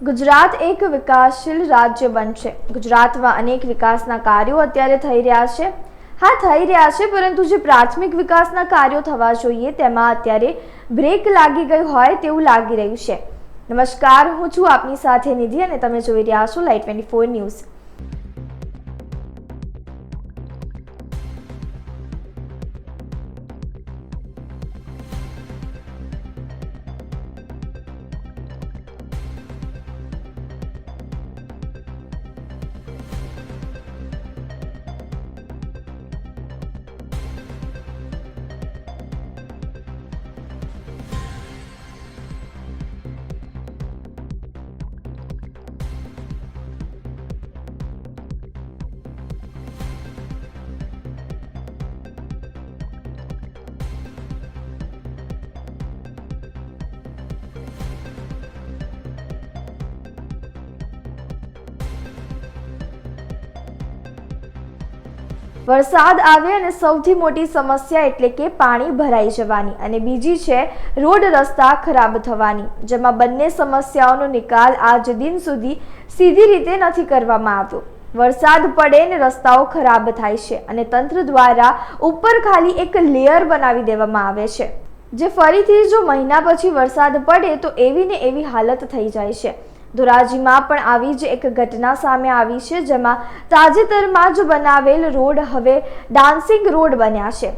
ગુજરાત એક વિકાસશીલ રાજ્ય બનશે. ગુજરાતમાં અનેક વિકાસના કાર્યો અત્યારે થઈ રહ્યા છે. હા, થઈ રહ્યા છે, પરંતુ જે પ્રાથમિક વિકાસના કાર્યો થવા જોઈએ તેમાં અત્યારે બ્રેક લાગી ગઈ હોય તેવું લાગી રહ્યું છે. નમસ્કાર, હું છું આપની સાથે નિધિ અને તમે જોઈ રહ્યા છો લાઈટ ટ્વેન્ટી ફોર ન્યૂઝ વરસાદ આવે અને સૌથી મોટી સમસ્યા એટલે કે પાણી ભરાઈ જવાની અને બીજી છે રોડ રસ્તા ખરાબ થવાની, જેમાં બંને સમસ્યાઓનો નિકાલ આજ દિન સુધી સીધી રીતે નથી કરવામાં આવ્યો વરસાદ પડે ને રસ્તાઓ ખરાબ થાય છે અને તંત્ર દ્વારા ઉપર ખાલી એક લેયર બનાવી દેવામાં આવે છે, જે ફરીથી જો મહિના પછી વરસાદ પડે તો એવી ને એવી હાલત થઈ જાય છે. ધોરાજીમાં પણ આવી જ એક ઘટના સામે આવી છે જેમાં તાજેતરમાં જ બનાવેલ રોડ હવે ડાન્સિંગ રોડ બન્યા છે.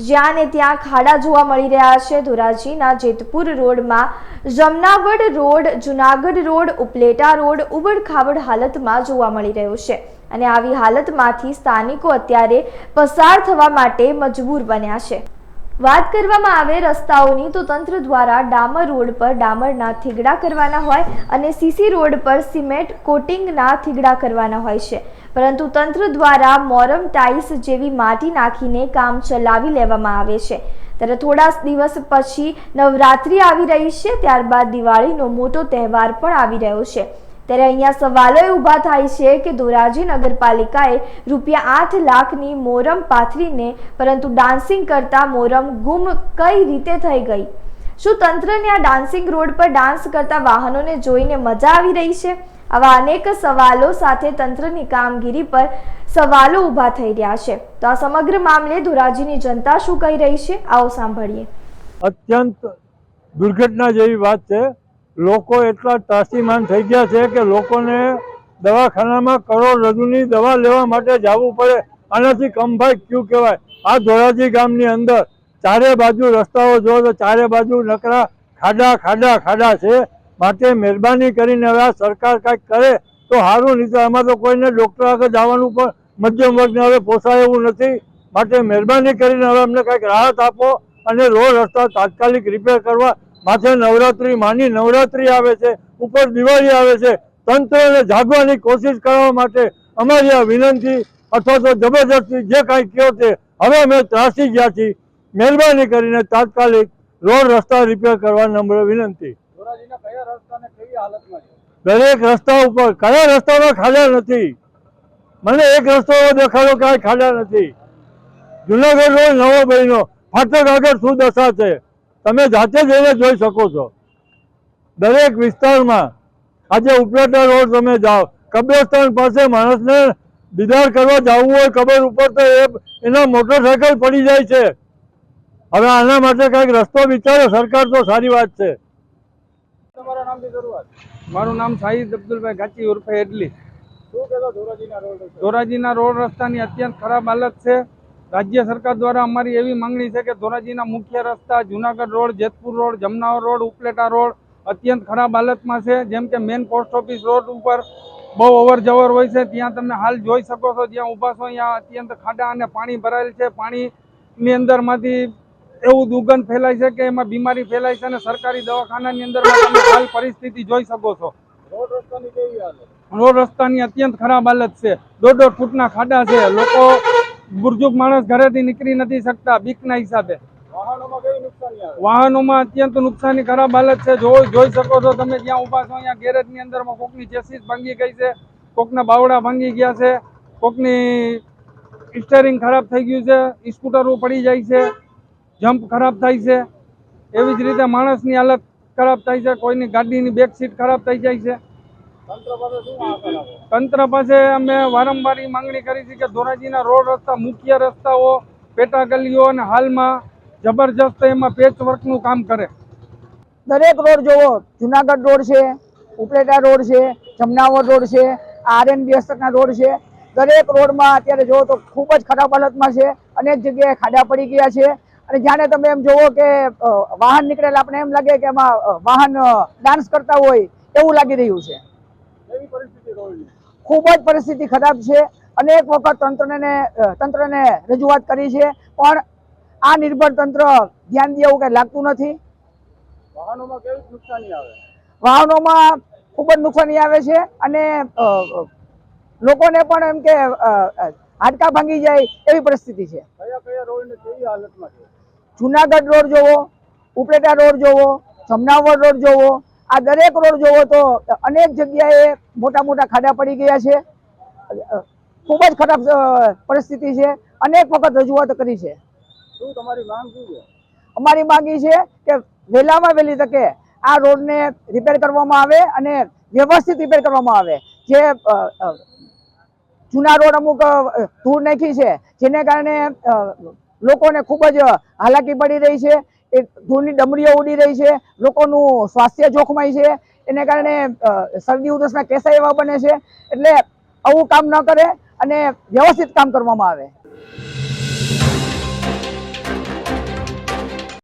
જ્યાં ને ત્યાં ખાડા જોવા મળી રહ્યા છે ધોરાજીના Jetpur રોડમાં. Jamnavad road, Junagadh road, Upleta road, ઉબડખાબડ હાલતમાં જોવા મળી રહ્યો છે અને આવી હાલતમાંથી સ્થાનિકો અત્યારે પસાર થવા માટે મજબૂર બન્યા છે. વાત કરવામાં આવે રસ્તાઓની, તો તંત્ર દ્વારા ડામર રોડ પર ડામરના થીગડા કરવાના હોય અને સીસી રોડ પર સિમેન્ટ કોટિંગના થીગડા કરવાના હોય છે. પરંતુ તંત્ર દ્વારા મોરમ ટાઇલ્સ જેવી માટી નાખીને કામ ચલાવી લેવામાં આવે છે. ત્યારે થોડા દિવસ પછી નવરાત્રિ આવી રહી છે, ત્યારબાદ દિવાળીનો મોટો તહેવાર પણ આવી રહ્યો છે. ત્યારે અહીંયા સવાલો એ ઊભા થાય છે કે ધોરાજી નગરપાલિકાએ રૂપિયા આઠ લાખની મોરમ પાથરીને, પરંતુ ડાન્સિંગ કરતા મોરમ ગુમ કઈ રીતે થઈ ગઈ? શું તંત્રને આ ડાન્સિંગ રોડ પર ડાન્સ કરતા વાહનોને જોઈને મજા આવી રહી છે? આવા અનેક સવાલો સાથે તંત્રની કામગીરી પર સવાલો ઊભા થઈ રહ્યા છે. તો આ સમગ્ર મામલે ધોરાજીની જનતા શું કહી રહી છે? આવો સાંભળીએ. અત્યંત દુર્ઘટના જેવી વાત છે. લોકો એટલા ત્રાસીમાન થઈ ગયા છે કે લોકોને દવાખાનામાં કરોડરજ્જુની દવા લેવા માટે જવું પડે. આનાથી કમભાઈ ક્યુ કહેવાય? આ ધોરાજી ગામની અંદર ચારે બાજુ રસ્તાઓ જો તો ચારે બાજુ નકરા ખાડા ખાડા ખાડા છે. માટે મહેરબાની કરીને હવે સરકાર કાંઈક કરે તો સારું નહીં તો આમાં તો કોઈને ડૉક્ટર આગળ જવાનું પણ મધ્યમ વર્ગને હવે પોસાય એવું નથી. માટે મહેરબાની કરીને હવે અમને કાંઈક રાહત આપો અને રોડ રસ્તા તાત્કાલિક રિપેર કરવા માથે નવરાત્રી માની નવરાત્રી આવે છે ઉપર દિવાળી આવે છે તંત્રને જાગવાની કોશિશ કરવા માટે અમારી આ વિનંતી અથવા તો જબરજસ્તી જે કાંઈ કહો તે હવે અમે ત્રાસી ગયા છીએ. મહેરબાની કરીને તાત્કાલિક રોડ રસ્તા રિપેર કરવા નમ્ર વિનંતી. દરેક રસ્તા ઉપર કયા રસ્તામાં ખાડા નથી? મને એક રસ્તો દેખાડો કાંઈ ખાડા નથી. જુનાગઢ રોડ નવો બહેનો ફાટક આગળ શું દશા છે. તમે જાતે જઈને જોઈ શકો છો. દરેક વિસ્તારમાં આજે ઉપલેટા રોડ તમે જાઓ કબ્રસ્તાન પાસે માણસને દીદાર કરવા જવું હોય કબર ઉપર તો એ એના મોટરસાયકલ પડી જાય છે. હવે આના માટે કંઈક રસ્તો વિચારે સરકાર તો સારી વાત છે. મારું નામ શાહિદ અબ્દુલભાઈ ગાચી ઉર્ફે એડલી શું કહેતો ધોરાજીના રોડ રસ્તા? ધોરાજીના રોડ રસ્તાની અત્યંત ખરાબ હાલત છે. રાજ્ય સરકાર દ્વારા અમારી એવી માંગણી છે કે ધોરાજીના મુખ્ય રસ્તા Junagadh road Jetpur road Jamnavar road Upleta road અત્યંત ખરાબ હાલતમાં છે. જેમ કે મેન પોસ્ટ ઓફિસ રોડ ઉપર બહુ અવર જવર હોય છે. ત્યાં તમે હાલ જોઈ શકો છો જ્યાં ઊભા છો ત્યાં અત્યંત ખાડા અને પાણી ભરાયેલ છે. પાણીની અંદરમાંથી એવું દુર્ગંધ ફેલાય છે કે એમાં બીમારી ફેલાય છે અને સરકારી દવાખાનાની અંદર તમે હાલ પરિસ્થિતિ જોઈ શકો છો. રોડ રસ્તાની રોડ રસ્તાની અત્યંત ખરાબ હાલત છે. દોઢ દોઢ ફૂટના ખાડા છે. લોકો બુરજુક માણસ ઘરેથી નીકળી નથી શકતા બીકના હિસાબે. વાહનોમાં અત્યંત નુકસાની ખરાબ હાલત છે. જો જોઈ શકો છો તમે જ્યાં ઊભા છો અહીંયા ગેરેજની અંદરમાં કોકની ચેસીસ ભાંગી ગઈ છે કોકના બાવડા ભાંગી ગયા છે કોકની સ્ટેરિંગ ખરાબ થઈ ગયું છે સ્કૂટરો પડી જાય છે જમ્પ ખરાબ થાય છે. એવી જ રીતે માણસની હાલત ખરાબ થાય છે કોઈની ગાડીની બેક સીટ ખરાબ થઈ જાય છે. તંત્ર પાસે શું આશા રાખો તંત્ર પાસે અમે વારંવાર માંગણી કરી છે કે ધોરાજીના રોડ રસ્તા મુખ્ય રસ્તાઓ પેટા ગલીઓ અને હાલમાં જબરજસ્ત એમાં પેચવર્કનું કામ કરે. દરેક રોડ જોવો જુનાગઢ રોડ છે ઉપલેટા રોડ છે જમનાવર રોડ છે આરએનબી હસ્તકના રોડ છે. દરેક રોડમાં અત્યારે જોવો તો ખૂબ જ ખરાબ હાલતમાં છે અનેક જગ્યાએ ખાડા પડી ગયા છે. અને જ્યારે તમે એમ જોવો કે વાહન નીકળેલા આપણે એમ લાગે કે એમાં વાહન ડાન્સ કરતા હોય એવું લાગી રહ્યું છે. ખૂબ જ પરિસ્થિતિ ખરાબ છે. અનેક વખત તંત્રને તંત્રને રજૂઆત કરી છે પણ આ નિર્ભર તંત્ર ધ્યાન દે એવું કંઈ લાગતું નથી. વાહનોમાં કેવી નુકસાની આવે? વાહનોમાં ખૂબ જ નુકસાની આવે છે અને લોકોને પણ એમ કે હાડકા ભાંગી જાય એવી પરિસ્થિતિ છે. કયા કયા રોડની કેવી હાલતમાં છે? જુનાગઢ રોડ જોવો ઉપલેટા રોડ જોવો જમનાવર રોડ જોવો આ દરેક રોડ જોવો તો અનેક જગ્યાએ મોટા મોટા ખાડા પડી ગયા છે. ખૂબ જ ખરાબ પરિસ્થિતિ છે. અનેક વખત રજૂઆત કરી છે. અમારી માંગી છે કે વહેલામાં વહેલી તકે આ રોડને રિપેર કરવામાં આવે અને વ્યવસ્થિત રિપેર કરવામાં આવે. જે જૂના રોડ અમુક ધૂળ નાખી છે જેને કારણે લોકોને ખૂબ જ હાલાકી પડી રહી છે. એ ધૂળની ડમરીઓ ઉડી રહી છે, લોકોનું સ્વાસ્થ્ય જોખમાય છે, એને કારણે શરદી ઉધરસના કેસા એવા બને છે, એટલે આવું કામ ન કરે અને વ્યવસ્થિત કામ કરવામાં આવે.